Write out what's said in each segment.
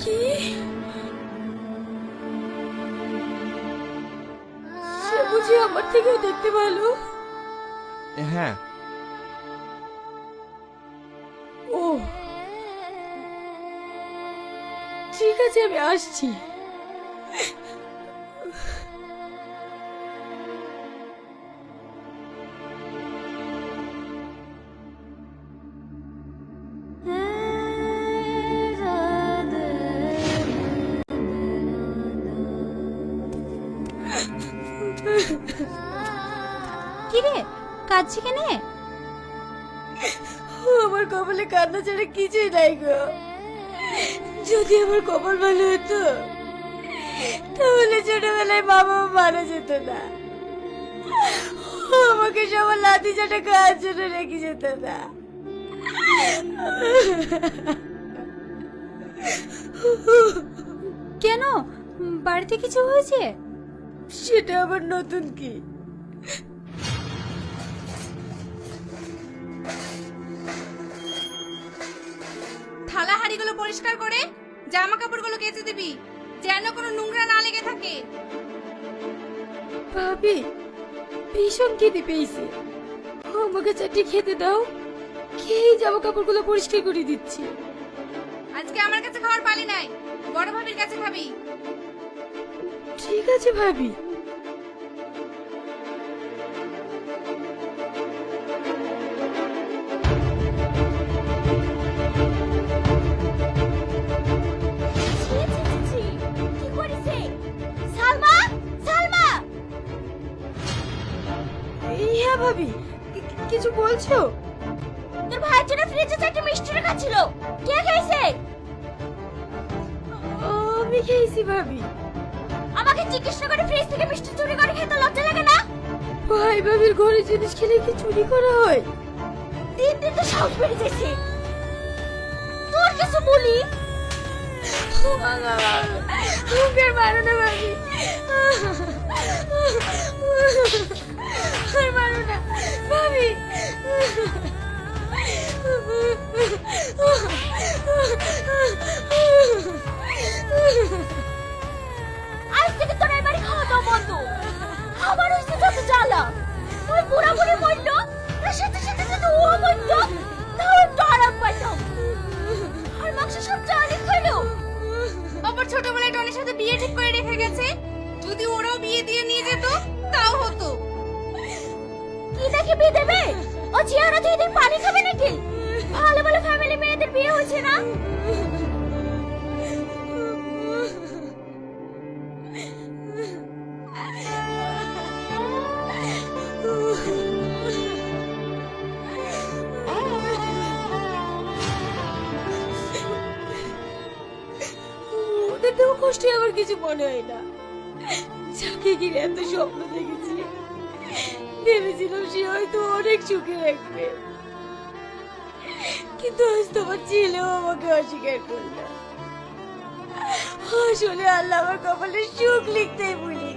কি? সে বুঝি আমার থেকেও দেখতে ভালো। হ্যাঁ। ও। ঠিক আছে আমি আসছি। কাঁদছি কেনে? আমার কপালে কান্না ছাড়া কিছুই নাই গো। যদি আমার কপাল ভালো হতো তাহলে ছোটবেলায় বাবা মারা যেত না। আমাকে সবার লাঠি চাটা খাওয়ার জন্য রেখে যেত না। কেন? বাড়িতে কিছু হয়েছে? সেটা আবার নতুন কি? থালা হাড়িগুলো পরিষ্কার করে জামা কাপড়গুলো কেচে দিবি যেন কোনো নোংরা না লেগে থাকে। ভাবি ভীষণ খেতে পেয়েছে। আমাকে চারটি খেতে দাও। খেয়েই জামা কাপড়গুলো পরিষ্কার করে দিচ্ছি। আজকে আমার কাছে খাওয়ার পালি নাই বড় ভাবির কাছে খাবি। ঠিক আছে ভাবি। তোর ভাইয়ের জন্য ফ্রিজে চারটে মিষ্টি রাখা ছিল। কে খাইছে আমি খেয়েছি ভাবি। আমাকে জিজ্ঞেস করে ফ্রিজ থেকে মিষ্টি চুরি করে খেতে লজ্জা লাগে না? ভাই ভাবির ঘরে জিনিস খেলে কি চুরি করা হয়? দিন দিন তো সাহস বেড়ে যাচ্ছে তোর কিছু বলি? ওকে মারো না ভাবি। আর মারো না। ভাবি। আজ থেকে তোর এই খাওয়া দাওয়া বন্ধ? আবার হয়েছে যত জ্বালা। ওই বুড়া বুড়ি মরলো তার সাথে সাথে যদি ও মরতো তাহলে একটু আরাম পাইতাম আর মাংস সব জানি খাইলো আবার ছোটবেলায় টনির সাথে বিয়ে ঠিক করে রেখে গেছে? যদি ওরাও বিয়ে দিয়ে নিয়ে যেত তাও হতো। কি দেখে বিয়ে দেবে? ও চেহারা দিয়ে পানি খাবে নাকি? ভালো ভালো ফ্যামিলি মেয়েদের বিয়ে হয়েছে না? ওদের তো আমার কিছু মনে হয় না। এত স্বপ্ন দেখেছি, ভেবেছিলাম সে হয়তো অনেক সুখে রাখবে কিন্তু আজ তোমার ছেলেও আমাকে অস্বীকার করল। আসলে আল্লাহ আমার কপালে সুখ লিখতেই ভুলে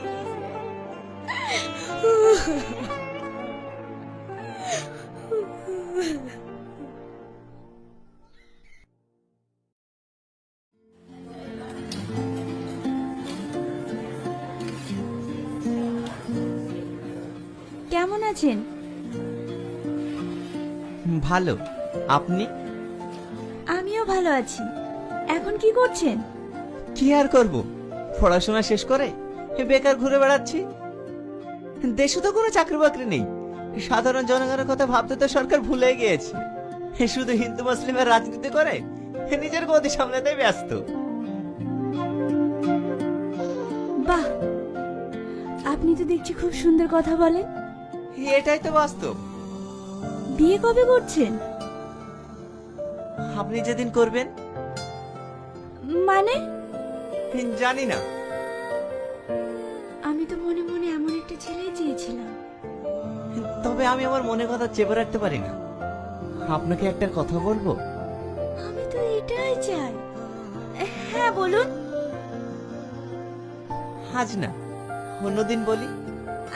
কেমন আছেন? ভালো। আপনি? আমিও ভালো আছি। এখন কি করছেন? কি আর করব? পড়াশোনা শেষ করে বেকার ঘুরে বেড়াচ্ছি। দেশে তো কোনো চাকরি বাকরি নেই। সাধারণ জনগণের কথা ভাবতে তো সরকার ভুলে গিয়েছে। শুধু হিন্দু মুসলিমের রাজনীতি করে নিজের গতি সামলাতে ব্যস্ত। বাহ! আপনি তো দেখছি খুব সুন্দর কথা বলেন। এটাই তো বাস্তব। বিয়ে কবে করছেন? আপনি যেদিন করবেন? মানে? জানি না আমি তো মনে মনে এমন একটা ছেলেই চেয়েছিলাম। তবে আমি আমার মনে কথা চেপে রাখতে পারি না। আপনাকে একটা কথা বলব? আমি তো এটাই চাই। হ্যাঁ বলুন। আজ না অন্যদিন বলি।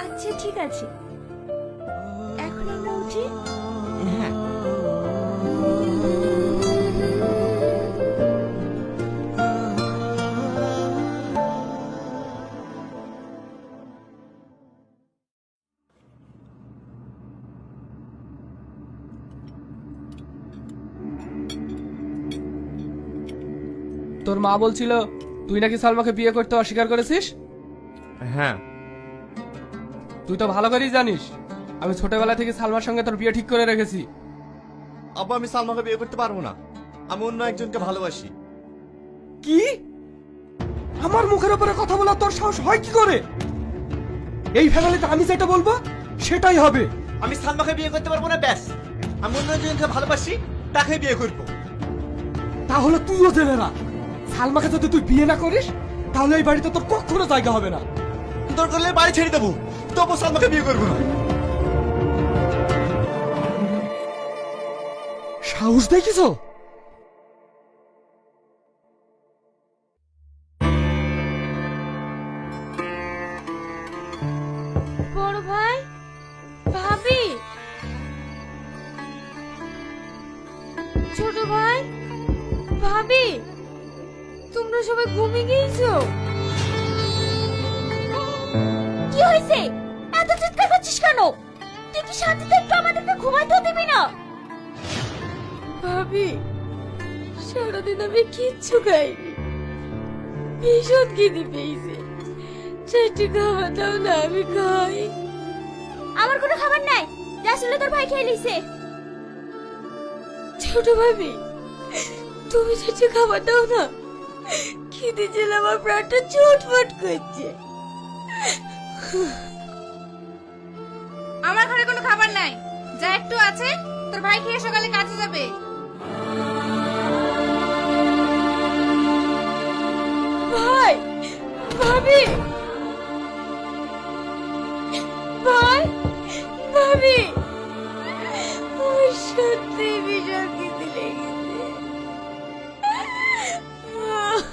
আচ্ছা ঠিক আছে। এখন আমরা উঠি? হ্যাঁ। তোর মা বলছিল তুই নাকি সালমাকে বিয়ে করতে অস্বীকার করেছিস? হ্যাঁ। তুই তো ভালো করেই জানিস আমি ছোটবেলা থেকে সালমার সঙ্গে তোর বিয়ে ঠিক করে রেখেছি। আব্বা আমি সালমাকে বিয়ে করতে পারব না। আমি অন্য একজনকে ভালোবাসি। কি? আমার মুখের উপরে কথা বলা তোর সাহস হয় কি করে? এই ফ্যামিলিতে আমি যেটা বলব সেটাই হবে। আমি সালমাকে বিয়ে করতে পারব না ব্যাস। আমি অন্য একজনকে ভালোবাসি তাকে বিয়ে করব। তাহলে তুইও জেনে না সালমাকে যদি তুই বিয়ে না করিস তাহলে এই বাড়িতে তোর কখনো জায়গা হবে না। তোর করলে বাড়ি ছেড়ে দেবো। তবু সালমাকে বিয়ে করব না। সাহস দেখিছো বড় ভাই ভাবি। ছোট ভাই ভাবি। তোমরা সবাই ঘুমিয়ে গিয়েছো? কি হয়েছে? এত চিৎকার করছিস কেন? তুই কি শান্তিতে একটু আমাদেরকে ঘুমাইতেও দিবি না? ভাবি, সারাদিন আমি কিচ্ছু খাইনি। ভীষণ খিদে পেয়েছে। চারটি খাবার দাও না, আমি খাই। আমার কোনো খাবার নাই। যা তোর ভাই খেয়ে লিছে ছোট ভাবি, তুমি চারটি খাবার দাও না। খিদে ছিল আমার প্রাণটা চটফট করছে। আমার ঘরে কোনো খাবার নাই। যা একটু আছে তোর ভাই খেয়ে সকালে কাজে যাবে। ভাই ভাবি। ভাই ভাবি।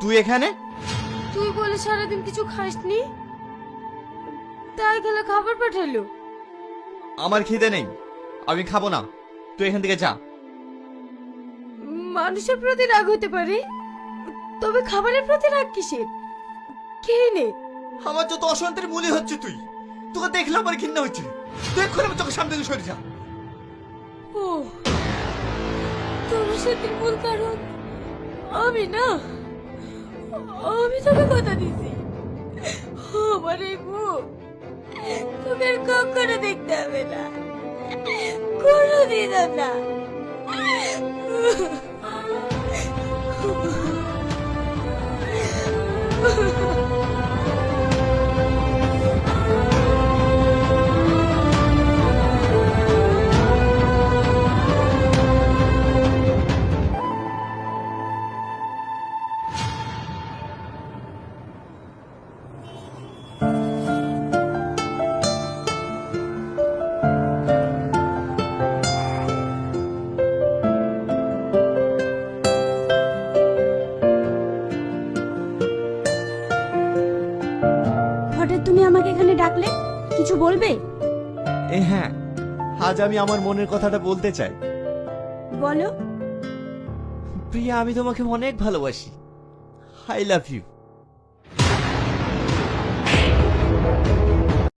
তুই এখানে? তুই বলে সারাদিন কিছু খাসনি? তাই গেলে খাবার পাঠালো আমার খিদে নেই। আমি খাব না। তুই এখান থেকে যা। মানুষের প্রতি রাগ হতে পারে তবে খাবারের প্রতি রাগ কিসের? খেয়ে নে? আমার যত অশান্তির মূল্য হচ্ছে তুই। তোকে দেখলে আমার ঘৃণা হচ্ছে। তুই এক্ষুনি আমার চোখের সামনে থেকে সরে যা। ও তোমার সাথে মূল কারণ আমি না আমি তোকে কথা দিছি। আমার এই মুখ। তোকে কখনো দেখতে হবে না। কোনোদিনও না। হঠাৎ তুমি আমাকে এখানে ডাকলে? কিছু বলবে? এ হ্যাঁ আজ আমি আমার মনের কথাটা বলতে চাই। বলো। প্রিয়া আমি তোমাকে অনেক ভালোবাসি। I love you